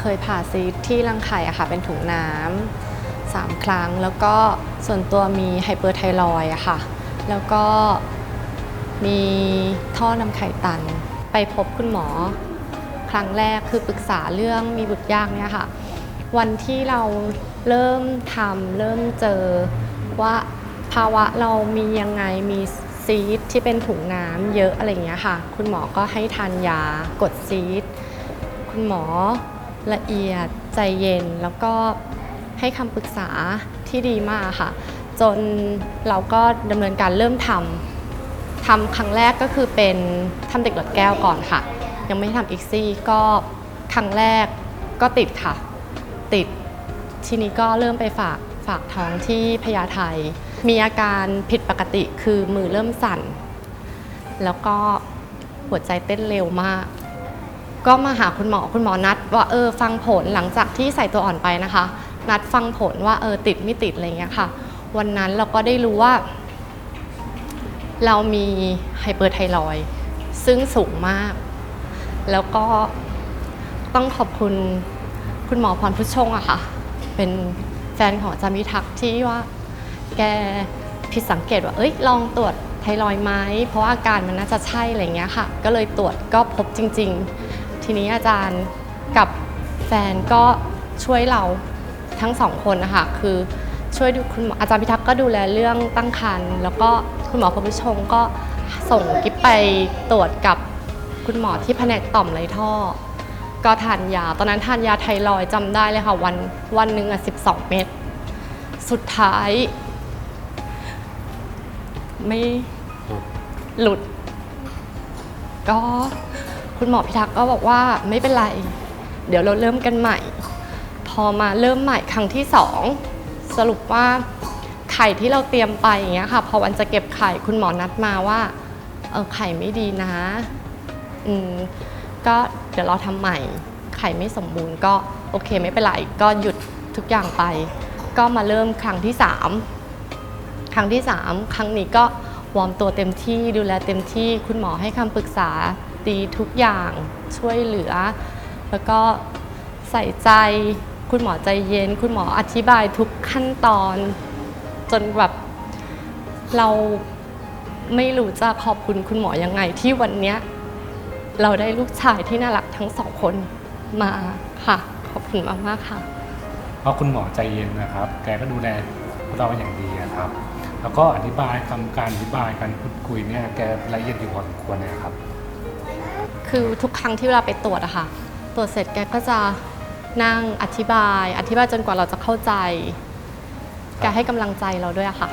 เคยผ่าซีสที่รังไข่อะค่ะเป็นถุงน้ำสามครั้ง แล้วก็ส่วนตัวมีไฮเปอร์ไทรอยอะค่ะ แล้วก็มีท่อนำไข่ตัน ไปพบคุณหมอ ครั้งแรกคือปรึกษาเรื่องมีบุตรยากเนี่ยค่ะ วันที่เราเริ่มทำเริ่มเจอว่าภาวะเรามียังไงมีซีดที่เป็นถุงน้ำเยอะอะไรอย่างเงี้ยค่ะ คุณหมอก็ให้ทานยากดซีดคุณหมอ ละเอียดใจเย็นแล้วก็ให้คำปรึกษาที่ดีมากค่ะ จนเราก็ดำเนินการเริ่มทำทำครั้งแรกก็คือเป็นทำเด็กหลอดแก้วก่อนค่ะ ยังไม่ทำอีกซี่ก็ครั้งแรกก็ติดค่ะ ติดทีนี้ก็เริ่มไปฝากฝากท้องที่พญาไทมีอาการผิดปกติคือมือเริ่มสั่น แล้วก็หัวใจเต้นเร็วมาก ก็มาหาคุณหมอคุณหมอนัด ว่าเออฟังผลหลังจากที่ใส่ตัวอ่อนไปนะคะ นัดฟังผลว่าเออติดไม่ติดอะไรเงี้ยค่ะ วันนั้นเราก็ได้รู้ว่า เรามีไฮเปอร์ไทรอยซึ่งสูงมาก แล้วก็ต้องขอบคุณคุณหมอพรพุชชงอะค่ะ เป็นแฟนของจารย์วิทักษ์ที่ว่า แกผิดสังเกตว่า เอ้ย ลองตรวจไทรอยไหมเพราะอาการมันน่าจะใช่อะไรเงี้ยค่ะ ก็เลยตรวจก็พบจริง ๆ ทีนี้อาจารย์กับแฟนก็ช่วยเราทั้งสองคนนะคะคือช่วยดูคุณหมออาจารย์พิทักษ์ก็ดูแลเรื่องตั้งครรภ์แล้วก็คุณหมอพรพุชงก็ส่งกิ๊บไปตรวจกับคุณหมอที่แผนกต่อมไรท่อ ก็ทานยา ตอนนั้นทานยาไทรอยด์จำได้เลยค่ะวันวันหนึ่งอะ12เม็ดสุดท้าย ไม่หลุด ก็ คุณหมอพิทักษ์ก็บอกว่าไม่เป็นไร เดี๋ยวเราเริ่มกันใหม่ พอมาเริ่มใหม่ครั้งที่สองสรุปว่าไข่ที่เราเตรียมไปอย่างเงี้ยค่ะพอวันจะเก็บไข่คุณหมอนัดมาว่าเออไข่ไม่ดีนะอืมก็เดี๋ยวเราทำใหม่ ไข่ไม่สมบูรณ์ก็โอเคไม่เป็นไรก็หยุดทุกอย่างไป ก็มาเริ่มครั้งที่สามครั้งที่3ครั้งนี้ก็วอร์มตัวเต็มที่ดูแลเต็มที่คุณหมอให้คำปรึกษา ดีทุกอย่างช่วยเหลือ แล้วก็ใส่ใจคุณหมอใจเย็น คุณหมออธิบายทุกขั้นตอน จนแบบเราไม่รู้จะขอบคุณคุณหมอยังไงที่วันนี้เราได้ลูกชายที่น่ารักทั้งสองคนมาค่ะ ขอบคุณมากๆค่ะ เพราะคุณหมอใจเย็นนะครับ แกก็ดูแลเราอย่างดีนะครับ แล้วก็อธิบายคำการอธิบายการพูดคุยเนี่ยแกละเอียดอยู่พอสมควรเลยครับ คือทุกครั้งที่เวลาไปตรวจอะค่ะ ตรวจเสร็จแกก็จะนั่งอธิบาย อธิบายจนกว่าเราจะเข้าใจ แกให้กำลังใจเราด้วยอะค่ะ